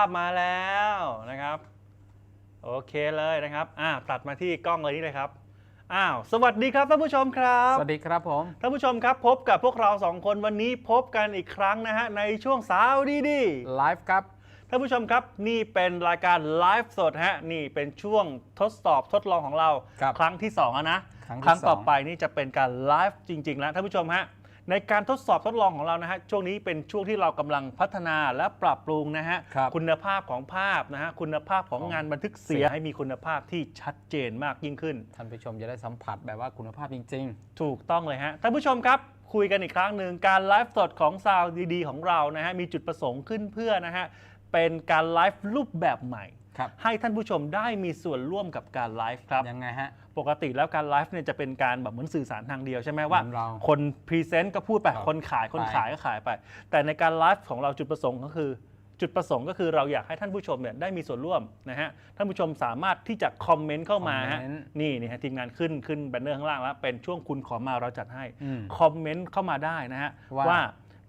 ภาพมาแล้วนะครับ โอเคเลยนะครับอ่าตัดมาที่กล้องเลยนี่เลยครับอ้าวสวัสดีครับท่านผู้ชมครับ สวัสดีครับผม ท่านผู้ชมครับพบกับพวกเราสองคนวันนี้พบกันอีกครั้งนะฮะในช่วงสาวดีดีไลฟ์ครับท่านผู้ชมครับนี่เป็นรายการไลฟ์สดฮะนี่เป็นช่วงทดสอบทดลองของเราครับครั้งที่2แล้วนะครั้งที่ครั้งต่อสองไปนี่จะเป็นการไลฟ์จริงๆแล้วท่านผู้ชมฮะ ในการทดสอบทดลองของเรานะฮะช่วงนี้เป็นช่วงที่เรากำลังพัฒนาและปรับปรุงนะฮะครับคุณภาพของภาพนะฮะคุณภาพของของงานบันทึกเสียงให้มีคุณภาพที่ชัดเจนมากยิ่งขึ้น ท่านผู้ชมจะได้สัมผัสแบบว่าคุณภาพจริง ถูกต้องเลยฮะท่านผู้ชมครับ คุยกันอีกครั้งหนึ่งการไลฟ์สดของซาวดีๆ ของเรานะฮะมีจุดประสงค์ขึ้นเพื่อนะฮะเป็นการไลฟ์รูปแบบใหม่ๆครับ ให้ท่านผู้ชมได้มีส่วนร่วมกับการไลฟ์ครับยังไงฮะปกติแล้วการไลฟ์เนี่ยจะเป็นการแบบเหมือนสื่อสารทางเดียวใช่ไหมว่าเหมือนเราคนพรีเซนต์ก็พูดไปครับคนขายคนไปขายก็ขายไป แต่ในการไลฟ์ของเราจุดประสงค์ก็คือจุดประสงค์ก็คือเราอยากให้ท่านผู้ชมเนี่ยได้มีส่วนร่วมนะฮะท่านผู้ชมสามารถที่จะคอมเมนต์เข้ามาฮะคอมเมนต์นี่นี่ฮะทีมงานขึ้นขึ้นแบนเนอร์ข้างล่างแล้วเป็นช่วงคุณขอมาเราจัดให้อืมคอมเมนต์เข้ามาได้นะฮะว่าว่า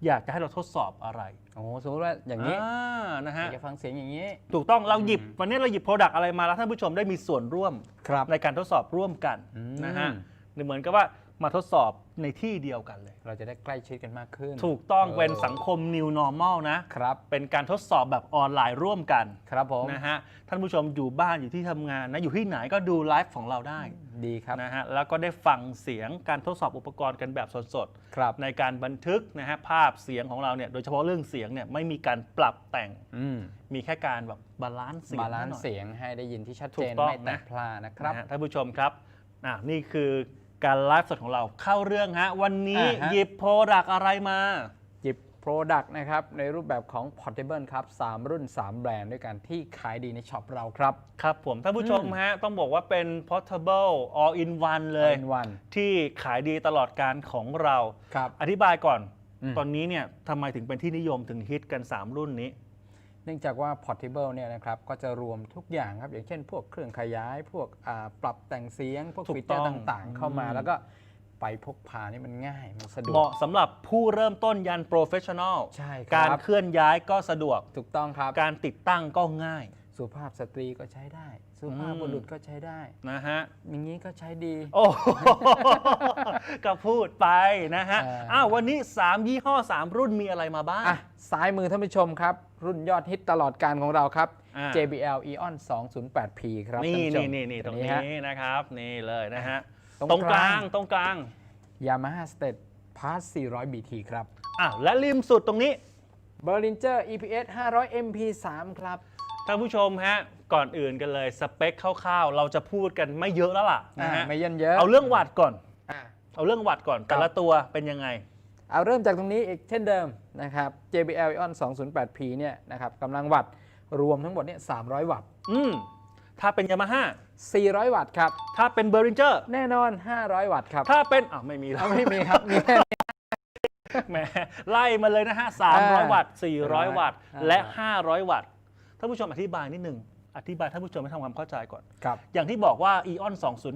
อยากจะให้เราทดสอบอะไรโอ้โหสมมติว่าอย่างนี้อ่านะฮะอยากจะฟังเสียงอย่างนี้ ถูกต้องเราหยิบอืมวันนี้เราหยิบโปรดักต์อะไรมาแล้วท่านผู้ชมได้มีส่วนร่วมครับในการทดสอบร่วมกันอืม นะฮะเหมือนกับว่า มาทดสอบในที่เดียวกันเลย เราจะได้ใกล้ชิดกันมากขึ้น ถูกต้องเออเป็นสังคม new normal นะครับ เป็นการทดสอบแบบออนไลน์ร่วมกันครับผมนะฮะท่านผู้ชมอยู่บ้านอยู่ที่ทำงานนะอยู่ที่ไหนก็ดูไลฟ์ของเราได้ดีครับ นะฮะแล้วก็ได้ฟังเสียงการทดสอบอุปกรณ์กันแบบสดครับ ๆในการบันทึกนะฮะภาพเสียงของเราเนี่ยโดยเฉพาะเรื่องเสียงเนี่ยไม่มีการปรับแต่งอืมมีแค่การแบบบาลานซ์เสียงบาลานหซ์น่อย เสียงให้ได้ยินที่ชัดถูเจกนต้องไม่แตนะ กพลาดนะครับ นะฮะท่านผู้ชมครับอะนี่คือ การไลฟ์สดของเราเข้าเรื่องฮะ วันนี้อ่าฮะ หยิบโปรดักอะไรมา หยิบ Product นะครับ ในรูปแบบของ Portable ครับ 3 รุ่น 3 แบรนด์ด้วยกันที่ขายดีในช็อปเราครับ ครับผมท่านผู้ชมอืมฮะ ต้องบอกว่าเป็น portable all in one เลยเป็นวันที่ขายดีตลอดการของเรา ครับ อธิบายก่อน อืม ตอนนี้เนี่ยทำไมถึงเป็นที่นิยมถึงฮิตกัน 3 รุ่นนี้ เนื่องจากว่า Portable เนี่ยนะครับก็จะรวมทุกอย่างครับ อย่างเช่น พวกเครื่องขยาย พวกอ่าปรับแต่งเสียง พวกถูกฟีเจอร์ต้องต่างๆ เข้ามา อืม แล้วก็ไปพกพานี่มันง่าย มันสะดวเหก มาะสำหรับผู้เริ่มต้นยัน professional ใช่คการรับเคลื่อนย้ายก็สะดวก ถูกต้องครับ การติดตั้งก็ง่ายสุภาพสตรีก็ใช้ได้ สุภาพอืมบุรุษก็ใช้ได้ นะฮะ อย่างนี้ก็ใช้ดี โอ้โห ก็พูดไปนะฮะ เอออ้ อ้าววันนี้ 3 ยี่ห้อ 3 รุ่นมีอะไรมาบ้าง อะซ้ายมือท่านผู้ชมครับ รุ่นยอดฮิตตลอดการของเราครับ อ่า JBL Eon 208P ครับนี่ท่าผู้ชนี่มนี่นี่ตรงฮะนี้นะครับ นี่เลยนะฮะตรงตรงกลางกลางตรงกลาง Yamaha State Pass 400 BT ครับอ้าวและริมสุดตรงนี้ Behringer EPS 500 MP3 ครับ ท่านผู้ชมฮะ ก่อนอื่นกันเลยสเปคคร่าวๆ เราจะพูดกันไม่เยอะแล้วล่ะนะฮะอ่าไม่เยินเยอะ เอาเรื่องวัดก่อน อะ เอาเรื่องวัดก่อนแต่ละตัวเป็นยังไง เอาเริ่มจากตรงนี้อีกเช่นเดิมนะครับ JBL Eon 208P เนี่ยนะครับกำลังวัตต์รวมทั้งหมดเนี่ย300 วัตต์ อืมถ้าเป็นยามาฮ่า400 วัตต์ครับ ถ้าเป็นเบอร์ริงเจอร์ แน่นอน 500 วัตต์ครับ ถ้าเป็นอ้าวไม่มีแล้วเอาไม่มีครับ มีแค่นี้ แหมไล่มาเลยนะฮะ300อ่าวัตต์ 400 วัตต์อ่าและ 500 วัตต์ ท่านผู้ชมอธิบายนิดหนึ่ง อธิบายท่านผู้ชมให้ทำความเข้าใจก่อน ครับ อย่างที่บอกว่า Eon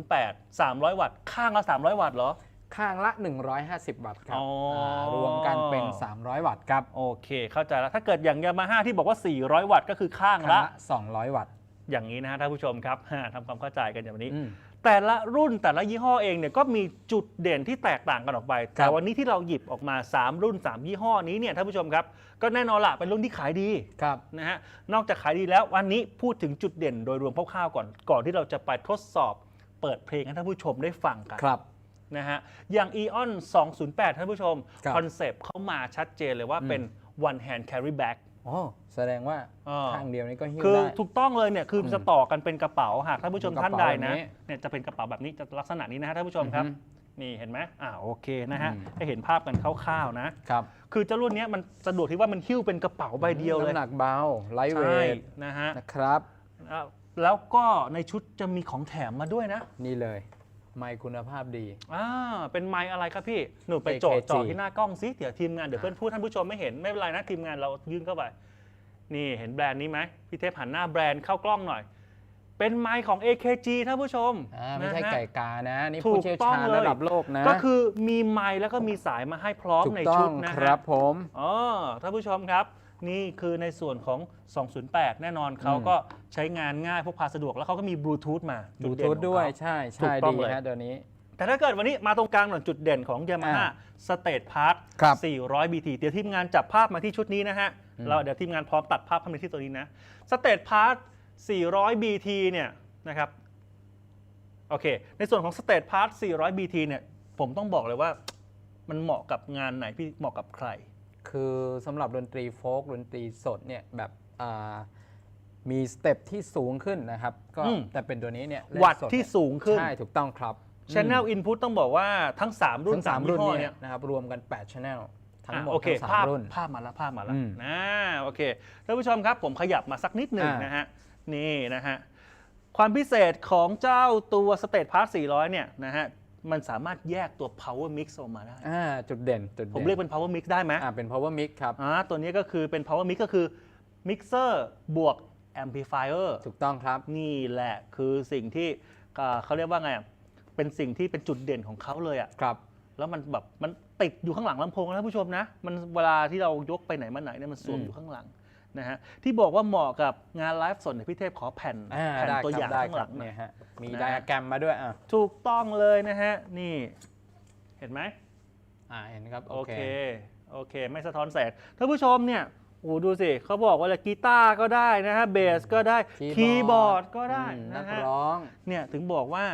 208 300 วัตต์ ข้างละ300 วัตต์เหรอ ข้างละ 150 วัตต์ครับอ๋ออ่ารวมกันเป็น 300 วัตต์ครับโอเค เข้าใจแล้ว ถ้าเกิดอย่างยามาฮ่าที่บอกว่า 400 วัตต์ก็คือข้างข้างละละ 200 วัตต์อย่างนี้นะฮะท่านผู้ชมครับทำความเข้าใจกันอย่างนี้ อืม แต่ละรุ่นแต่ละยี่ห้อเองเนี่ยก็มีจุดเด่นที่แตกต่างกันออกไปแต่วันนี้ที่เราหยิบออกมา 3 รุ่น 3 ยี่ห้อนี้เนี่ยท่านผู้ชมครับ ก็แน่นอนละเป็นรุ่นที่ขายดีครับ นะฮะ นอกจากขายดีแล้ววันนี้พูดถึงจุดเด่นโดยรวมคร่าวๆก่อน ก่อนที่เราจะไปทดสอบเปิดเพลงให้ท่านผู้ชมได้ฟังกัน ครับ นะฮะ อย่าง Eon 208 ท่านผู้ชม ครับ คอนเซปต์เข้ามาชัดเจนเลยว่าเป็น one hand carry bag โอ้แสดงว่าอ่า ข้างเดียวนี้ก็หิ้วคือได้ ถูกต้องเลยเนี่ยคืออมจะต่อกันเป็นกระเป๋าหากท่านผู้ชมเป็นกท่าระนเป๋าใดนะแบบนี้เนี่ยจะเป็นกระเป๋าแบบนี้จะลักษณะนี้นะฮะท่านผู้ชมครับอือฮึนี่เห็นไหมอ่าโอเคนะฮะอืม ให้เห็นภาพกันคร่าวๆนะ ครับคือเจ้ารุ่นเนี้ยมันสะดวกที่ว่ามันหิ้วเป็นกระเป๋าใบเดียวเลยน้ำหนักเบาไลท์เวใช่ทนะฮะนะครับ อะแล้วก็ในชุดจะมีของแถมมาด้วยนะ นี่เลย ไมค์คุณภาพดี อ่าเป็นไมค์อะไรครับพี่ หนูไปโจทย์ AKG จอที่หน้ากล้องซิเดี๋ยวทีมงานเดี๋ยวเพื่อนพูดท่านผู้ชมไม่เห็นไม่เป็นไรนะทีมงานเรายื่นเข้าไป นี่เห็นแบรนด์นี้ไหมพี่เทพหันหน้าแบรนด์เข้ากล้องหน่อย เป็นไมค์ของ AKG ท่านผู้ชมอ่าไม่ใช่นะฮะ ไก่กานะ นี่ถูผู้กเชี่ยวต้องชาญเลย ระดับโลกนะก็คือมีไมค์แล้วก็มีสายมาให้พร้อมถูกในต้อชุดงนะคฮะ รับผม อ๋อท่านผู้ชมครับ นี่คือในส่วนของ 208 แน่นอนเขาก็ใช้งานง่ายพกพาสะดวกแล้วเขาก็มีบลูทูธมาบลูจุเด่ทูนธของด้วยเขาใช่ถูใช่กต้องดีเลยฮะเดี๋ยวนี้ แต่ถ้าเกิดวันนี้มาตรงกลางหน่อยจุดเด่นของ Yamaha อ่า State Part ครับ400 BT เดี๋ยวทีมงานจับภาพมาที่ชุดนี้นะฮะอืมเราเดี๋ยวทีมงานพร้อมตัดภาพเข้ามาที่ตัวนี้นะ State Part 400 BT เนี่ยนะครับโอเค ในส่วนของ State Part 400 BT เนี่ยผมต้องบอกเลยว่ามันเหมาะกับงานไหนพี่เหมาะกับใคร คือสำหรับดนตรีโฟล์กดนตรีสดเนี่ยแบบอ่ามีสเต็ปที่สูงขึ้นนะครับ ก็อืมแต่เป็นตัวนี้เนี่ยเล่นวัตต์สดที่เนี่ยสูงขึ้น ใช่ ถูกต้องครับ Channel Input ต้องบอกว่าทั้ง 3 รุ่นทั้งสาม3รุ่นยี่ห้อเนี่เนี่ยยนะครับรวมกัน 8 channel ทั้งหมดอะโอเคทั้งภาสามพรุ่นภาพมาแล้วภาพมาแล้วอืมนะโอเคท่านผู้ชมครับผมขยับมาสักนิดหนึ่งอ่านนะฮะนี่นะฮะความพิเศษของเจ้าตัว State Pass 400 เนี่ยนะฮะ มันสามารถแยกตัว power mix ออกมาได้ อ่าจุดเด่นจุดด่นผมเรียกเป็น power mix ได้ไหมอ่าเป็น power mix ครับ อ่าตัวนี้ก็คือเป็น power mix ก็คือ mixer บวก amplifier ถูกต้องครับ นี่แหละคือสิ่งที่อ่าเขาเรียกว่าไงอะเป็นสิ่งที่เป็นจุดเด่นของเขาเลยอะ ครับ แล้วมันแบบมันติดอยู่ข้างหลังลำโพงนะท่านผู้ชมนะ มันเวลาที่เรายกไปไหนมาไหนเนี่ยมันสวมอืม อยู่ข้างหลัง นะฮะที่บอกว่าเหมาะกับงานไลฟ์สดเนี่ยพี่เทพขอแผ่นอ่าแผ่นได้ตัวคอรัย่างบได้ข้างคหรัลับงหน่เนี่อยยฮะมีนะ ไดอะแกรมมาด้วยอะถูกต้องเลยนะฮะ นี่ เห็นไหมอ่าเห็นครับโอโอเค เคโอเค ไม่สะท้อนแสงท่านผู้ชมเนี่ยโอ้ดูสิเขาบอกว่ากีตาร์ก็ได้นะฮะเบสก็ได้คีย์บอร์ดก็ได้อืมนันะกฮะร้อง เนี่ยถึงบอกว่า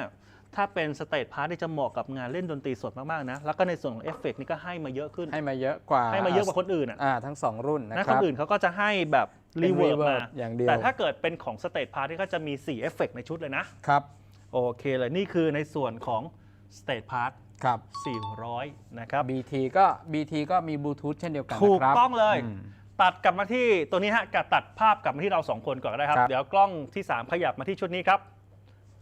ถ้าเป็นสเตทพาร์ทจะเหมาะกับงานเล่นดนตรีสดมากๆนะ แล้วก็ในส่วนของเอฟเฟกต์นี่ก็ให้มาเยอะขึ้น ให้มาเยอะกว่าให้มาเยอะกว่าคนอื่นอะอ่าทั้งสองรุ่นนะนะคคนรับ อื่นเขาก็จะให้แบบเป็นรีเวิร์ reverb มา อย่างเดียว แต่ถ้าเกิดเป็นของสเตทพาร์ทที่ก็จะมี4เอฟเฟกต์ในชุดเลยนะ ครับโอเคเลยนี่คือในส่วนของสเตทพาร์ทครับ 400 นะครับ BT ก็ BT ก็มีบลูทูธเช่นเดียวกันถูกนะครับ ต้องเลย อืมตัดกลับมาที่ตัวนี้ฮะกับตัดภาพกลับมาที่เรา2คนก่อนก็ได้ครับ ครับ เดี๋ยวกล้องที่ 3 ขยับมาที่ชุดนี้ครับ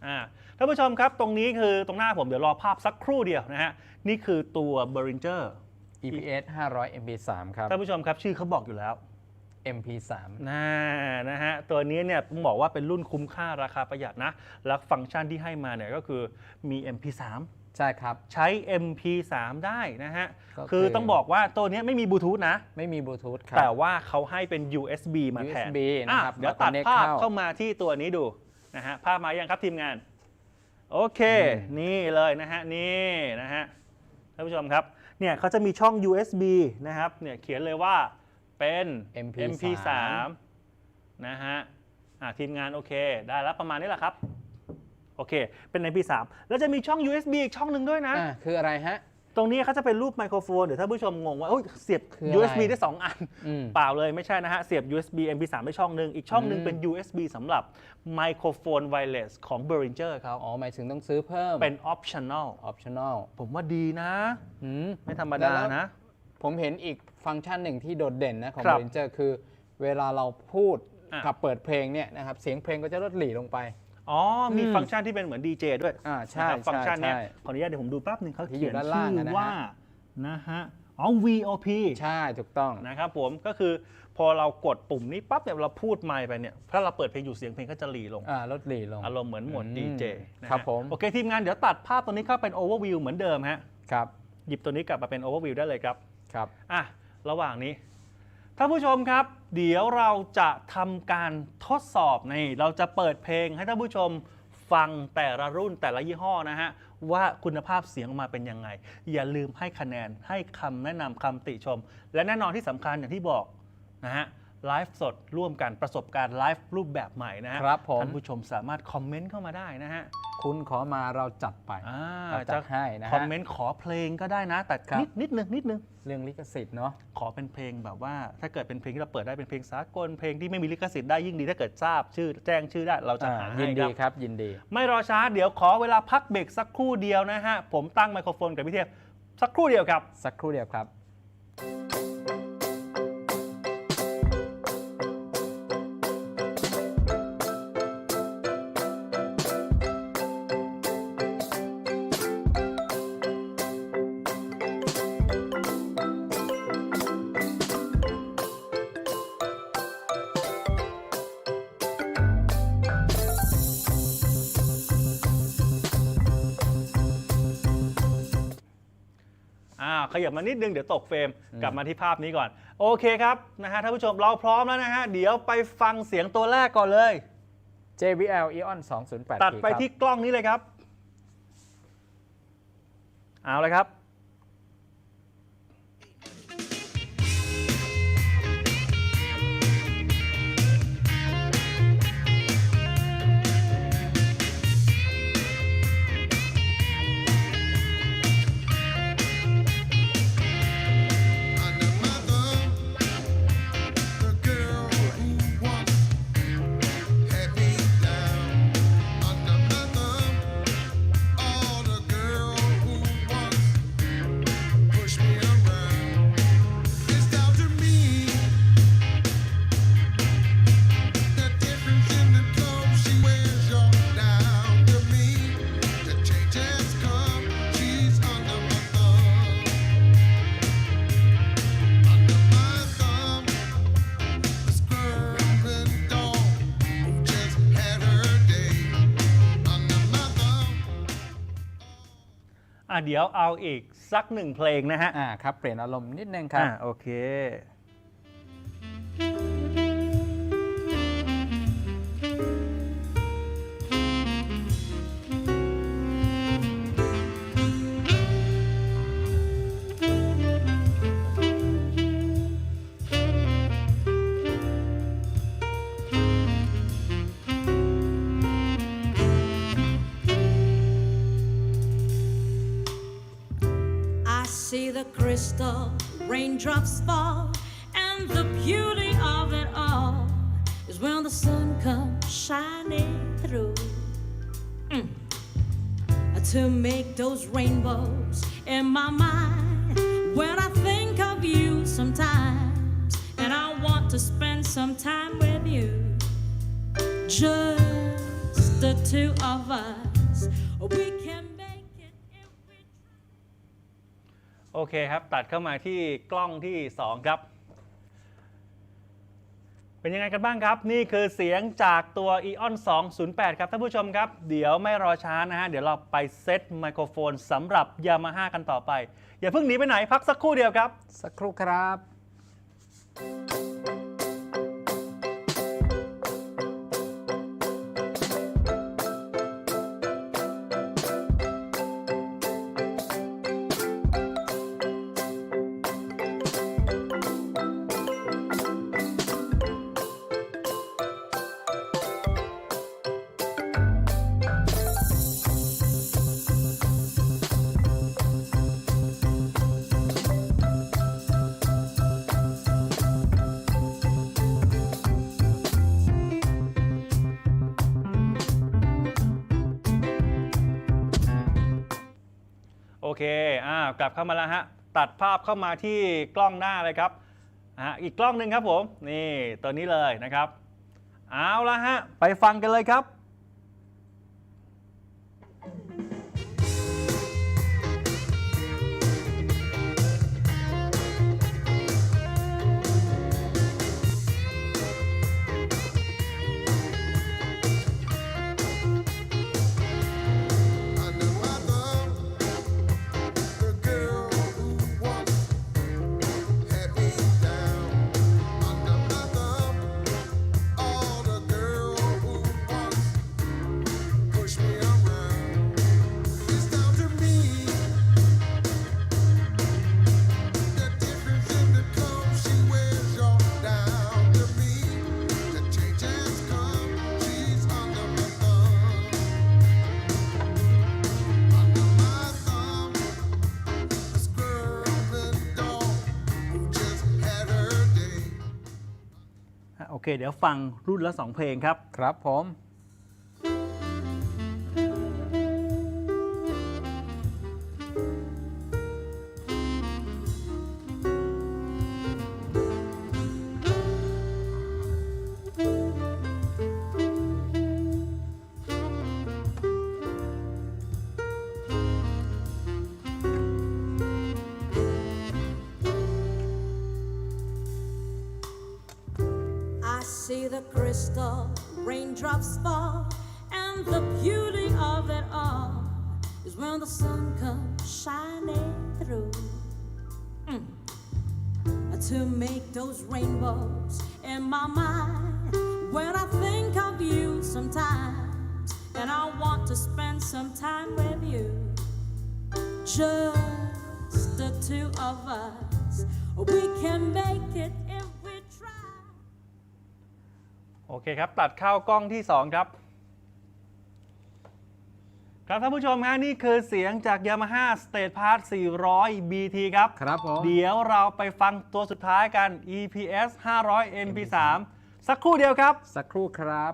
อ่าท่านผู้ชมครับตรงนี้คือตรงหน้าผมเดี๋ยวรอภาพสักครู่เดียวนะฮะนี่คือตัว b e r i n g e r EPS 500 MP3 ครับท่านผู้ชมครับชื่อเขาบอกอยู่แล้ว MP3 น่านะฮะ ตัวนี้เนี่ยผมบอกว่าเป็นรุ่นคุ้มค่าราคาประหยัดนะ แล้วฟังก์ชันที่ให้มาเนี่ยก็คือมี MP3 ใช่ครับ ใช้ MP3 ได้นะฮะก็คือคือต้องบอกว่าตัวเนี้ยไม่มีบลูทูธนะ ไม่มีบลูทูธครับแต่ว่าเขาให้เป็น USB มาแทน USB นะครับอะเดี๋ยวแล้วก็ตัด connect ภาพเข้าเข้ามาที่ตัวนี้ดู นะฮะภาพมายังครับทีมงาน โอเคอืมนี่เลยนะฮะนี่นะฮะท่านผู้ชมครับเนี่ยเขาจะมีช่อง USB นะครับเนี่ยเขียนเลยว่าเป็น MP3 MP3 นะฮะอะทีมงานโอเค ได้แล้วประมาณนี้แหละครับ โอเค เป็น MP3 แล้วจะมีช่อง USB อีกช่องหนึ่งด้วยนะ อ่าคืออะไรฮะ ตรงนี้เขาจะเป็นรูปไมโครโฟนเดี๋ยวท่านผู้ชมงงว่าเอ้ยเสียบ คืออะไร USB ได้ 2 อัน อืม เปล่าเลยไม่ใช่นะฮะ เสียบ USB MP3 ได้ช่องหนึ่งอีกช่องหนึ่งอืมเป็น USB สำหรับไมโครโฟนไวเลสของ b e r i n g e r เขาอ๋อ หมายถึงต้องซื้อเพิ่ม เป็น optional optional ผมว่าดีนะ อืม ไม่ธรรมดาแล้ว นะ ผมเห็นอีกฟังก์ชันหนึ่งที่โดดเด่นนะของ ครับ Ranger คือ เวลาเราพูดอะ กับเปิดเพลงเนี่ยนะครับ เสียงเพลงก็จะลดหลีลงไป อ๋อมีอืมฟังก์ชันที่เป็นเหมือนดีเจด้วยอ่าใช่นะครับฟังก์ชันเนี้ยใช่ขออนุญาตเดี๋ยวผมดูแป๊บหนึงเขาที่อยู่เขียนด้านล่างชื่ออะนะฮะว่านะฮะอ๋อ VOP ใช่ถูกต้อง นะครับผมก็คือพอเรากดปุ่มนี้ปั๊บเนี่ยเราพูดไมค์ไปเนี่ยถ้าเราเปิดเพลงอยู่เสียงเพลงก็จะหลีลง อ่าลดหลีลง อารมณ์เหมือนโหมดอืมดีเจนะฮะครับผม โอเค ทีมงานเดี๋ยวตัดภาพตัวนี้เข้าเป็น overview เหมือนเดิมฮะ ครับหยิบตัวนี้กลับมาเป็น overview ได้เลยครับ ครับ อะ ระหว่างนี้ ท่านผู้ชมครับ เดี๋ยวเราจะทำการทดสอบในเราจะเปิดเพลงให้ท่านผู้ชมฟังแต่ละรุ่นแต่ละยี่ห้อนะฮะ ว่าคุณภาพเสียงออกมาเป็นยังไง อย่าลืมให้คะแนนให้คำแนะนำคำติชม และแน่นอนที่สำคัญอย่างที่บอกนะฮะ ไลฟ์สดร่วมกันประสบการณ์ไลฟ์รูปแบบใหม่นะฮะครับผม ท่านผู้ชมสามารถคอมเมนต์เข้ามาได้นะฮะคุณขอมาเราจัดไปอ่าเราจัดให้นะฮะ คอมเมนต์ขอเพลงก็ได้นะ แต่ครับ นิดนิดนึงนิดนึงเรื่องลิขสิทธิ์เนาะ ขอเป็นเพลงแบบว่า ถ้าเกิดเป็นเพลงที่เราเปิดได้เป็นเพลงสากลเพลงที่ไม่มีลิขสิทธิ์ได้ยิ่งดีถ้าเกิดทราบชื่อแจ้งชื่อได้เราจะหาอ่าให้ยินคดีรับ ครับยินดี ไม่รอช้าเดี๋ยวขอเวลาพักเบรกสักครู่เดียวนะฮะ ผมตั้งไมโครโฟนกับพี่เทพสักครู่เดียวครับ สักครู่เดียวครับ ยับมานิดนึงเดี๋ยวตกเฟรมกลับมาที่ภาพนี้ก่อน โอเคครับนะฮะท่านผู้ชมเราพร้อมแล้วนะฮะเดี๋ยวไปฟังเสียงตัวแรกก่อนเลย JBL Eon 208ตัดไปครับที่กล้องนี้เลยครับ เอาเลยครับ เดี๋ยวเอาอีกสักหนึ่งเพลงนะฮะ อ่าครับ เปลี่ยนอารมณ์นิดนึงครับ อะโอเค the crystal raindrops fall, and the beauty of it all is when the sun comes shining through. Mm. To make those rainbows in my mind when I think of you sometimes, and I want to spend some time with you. Just the two of us, we can โอเคครับ ตัดเข้ามาที่กล้องที่ 2 ครับ เป็นยังไงกันบ้างครับ นี่คือเสียงจากตัว Eon 208 ครับท่านผู้ชมครับ เดี๋ยวไม่รอช้านะฮะ เดี๋ยวเราไปเซตไมโครโฟนสำหรับ Yamaha กันต่อไป อย่าเพิ่งหนีไปไหนพักสักครู่เดียวครับ สักครู่ครับ เคอ่ากลับเข้ามาแล้วฮะตัดภาพเข้ามาที่กล้องหน้าเลยครับอะอีกกล้องหนึ่งครับผมนี่ตัวนี้เลยนะครับ เอาละฮะไปฟังกันเลยครับ เค เดี๋ยวฟังรุ่นละ 2 เพลงครับ ครับผม the sun comes shining through. to make those rainbows in my mind when I think of you sometimes and I want to spend some time with you just the two of us we can make it if we try โอเคครับ ตัดเข้ากล้องที่ 2 ครับ ครับท่านผู้ชมฮะนี่คือเสียงจาก Yamaha State Pass 400 BT ครับ ครับผม เดี๋ยวเราไปฟังตัวสุดท้ายกัน EPS 500 MP3 สักครู่เดียวครับ สักครู่ครับ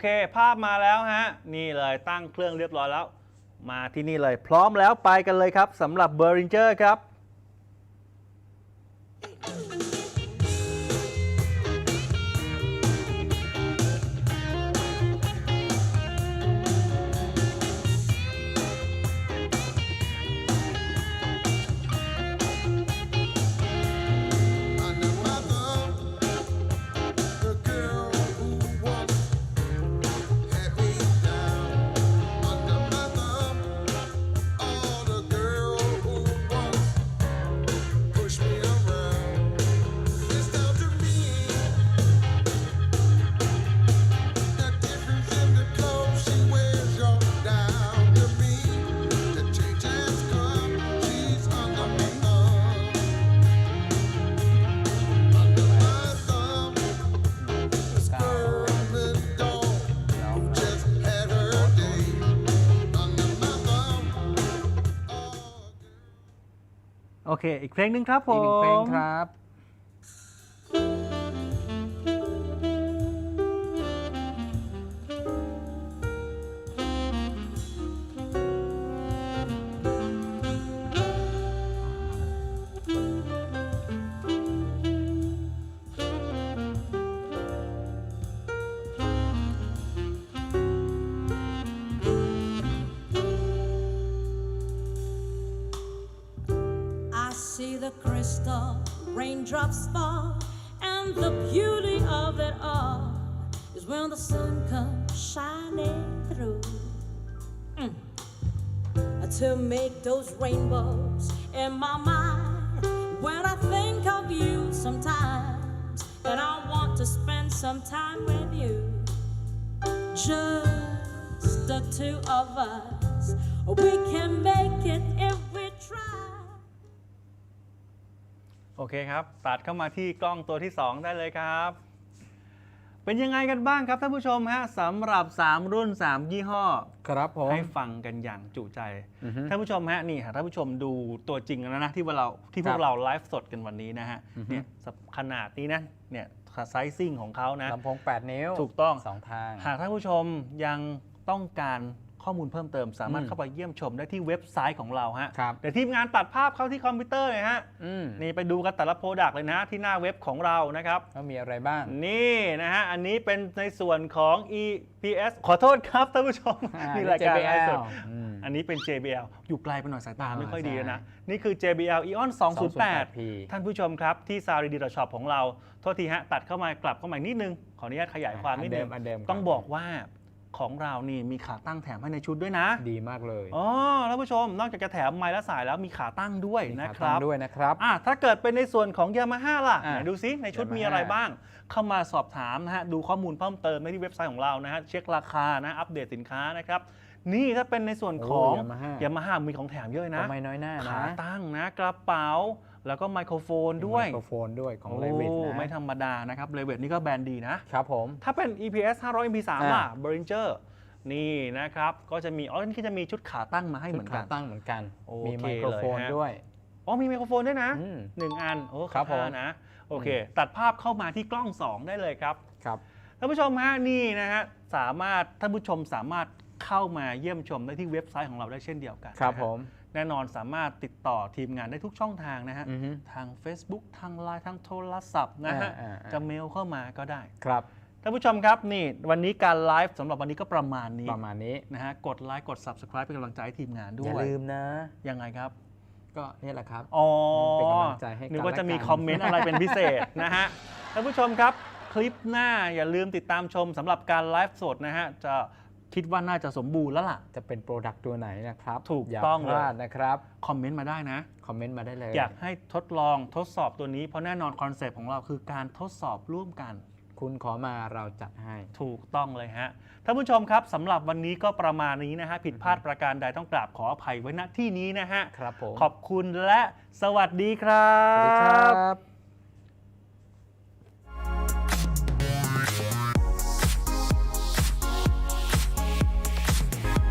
เค ภาพมาแล้วฮะ นี่เลยตั้งเครื่องเรียบร้อยแล้ว มาที่นี่เลย พร้อมแล้วไปกันเลยครับสำหรับ b e r i n g e r ครับ เค อีกเพลงหนึ่งครับผม อีกหนึ่งเพลงครับ raindrops fall, and the beauty of it all is when the sun comes shining through. Mm. To make those rainbows in my mind when I think of you sometimes, and I want to spend some time with you. Just the two of us, we can make โอเคครับ ตัดเข้ามาที่กล้องตัวที่ 2 ได้เลยครับ เป็นยังไงกันบ้างครับท่านผู้ชมฮะสำหรับ 3 รุ่น 3 ยี่ห้อ ครับผม ให้ฟังกันอย่างจุใจ อือฮึท่านผู้ชมฮะนี่หากท่านผู้ชมดูตัวจริงแล้วนะที่ว่าเราที่พวครักบเราไลฟ์สดกันวันนี้นะฮะอือฮึ เนี่ยขนาดนี้นะเนี่ยไซซิ่งของเขานะ ลำโพง 8 นิ้วถูกต้องสองทาง หากท่านผู้ชมยังต้องการ ข้อมูลเพิ่มเติม สามารถอืมเข้าไปเยี่ยมชมได้ที่เว็บไซต์ของเราฮะครับเดี๋ยวทีมงานตัดภาพเข้าที่คอมพิวเตอร์เลยฮะอืมนี่ไปดูกันแต่ละโปรดักต์เลยนะที่หน้าเว็บของเรานะครับว่ามีอะไรบ้าง นี่นะฮะ อันนี้เป็นในส่วนของ EPS ขอโทษครับท่านผู้ชม อ่านี่รายการไลฟ์สดอืมอันนี้เป็น JBL อยู่ไกลไปหน่อยสายตาอ่าไม่ค่อยดีใช่นะ นี่คือ JBL Eon 208 208P ท่านผู้ชมครับ ที่ s o u n d d Shop ของเรา โทษทีฮะ ตัดเข้ามากลับเข้ามาอีกนิดนึง ขออนุญาตขยายความนิดนึง อันเดิมอันเดิมต้องบอกว่า ของเรานี่มีขาตั้งแถมให้ในชุดด้วยนะดีมากเลยอ๋อท่านผู้ชมนอกจากจะแถมไม้และสายแล้วมีขาตั้งด้วยมีนะขาคตั้รังบด้วยนะครับ อะถ้าเกิดเป็นในส่วนของยามาฮ่าล่ะอะไหนดูซิในชุด Yamaha มีอะไรบ้าง เข้ามาสอบถามนะฮะดูข้อมูลเพิ่มเติมได้ที่เว็บไซต์ของเรานะฮะเช็คราคานะอัปเดตสินค้านะครับนี่ถ้าเป็นในส่วนของโอ้ Yamaha ยามาฮ่ามีของแถมเยอะนะ ก็ไม่น้อยหน้าขานะ ตั้งนะกระเป๋า แล้วก็ไมโครโฟนด้วย ไมโครโฟนด้วยของโอ้เลวิทนะไม่ธรรมดานะครับเลเวตนี่ก็แบรนด์ดีนะครับผม ถ้าเป็น EPS 500 MP3 อ่าล่ะ b e r i n g e r นี่นะครับ ก็จะมีอ๋อนี่ก็จะมีชุดขาตั้งมาให้เหมือนขากันตั้งเหมือนกันโอเคมีไมโครโฟนเลยฮะด้วย อ๋อมีไมโครโฟนด้วยนะอืมหนึ่งอัน โอ้ครับผมขอณนะ โอเค ตัดภาพเข้ามาที่กล้อง 2 ได้เลยครับ ครับท่านผู้ชมฮะนี่นะฮะสามารถท่านผู้ชมสามารถเข้ามาเยี่ยมชมได้ที่เว็บไซต์ของเราได้เช่นเดียวกัน ครับนะฮะผม แน่นอนสามารถติดต่อทีมงานได้ทุกช่องทางนะฮะ อือฮึทาง Facebook ทาง Line ทางโทรศัพท์นะฮะ อ่าอ่าอ่า จะเมลเข้ามาก็ได้ ครับ ท่านผู้ชมครับนี่วันนี้การไลฟ์สำหรับวันนี้ก็ประมาณนี้ประมาณนี้ นะฮะ กดไลค์กด Subscribe เป็นกำลังใจให้ทีมงานด้อย่าวยลืมนะ ยังไงครับ ก็นี่แหละครับ อ๋อเป็นกำลังใจให้กันนึกว่าจะมีและกัน คอมเมนต์อะไรเป็นพิเศษ นะฮะ ท่านผู้ชมครับ คลิปหน้าอย่าลืมติดตามชมสำหรับการไลฟ์สดนะฮะ จะ คิดว่าน่าจะสมบูรณ์แล้วล่ะ จะเป็นโปรดักต์ตัวไหนนะครับถูกอย่าต้องพเลยลาดนะครับคอมเมนต์มาได้นะคอมเมนต์มาได้เลย อยากให้ทดลองทดสอบตัวนี้เพราะแน่นอนคอนเซปต์ของเราคือการทดสอบร่วมกัน คุณขอมาเราจัดให้ถูกต้องเลยฮะท่านผู้ชมครับสำหรับวันนี้ก็ประมาณนี้นะฮะผิดพลาดประการใดต้องกราบขออภัยไว้ณที่นี้นะฮะครับผมขอบคุณและสวัสดีครับสวัสดีครับ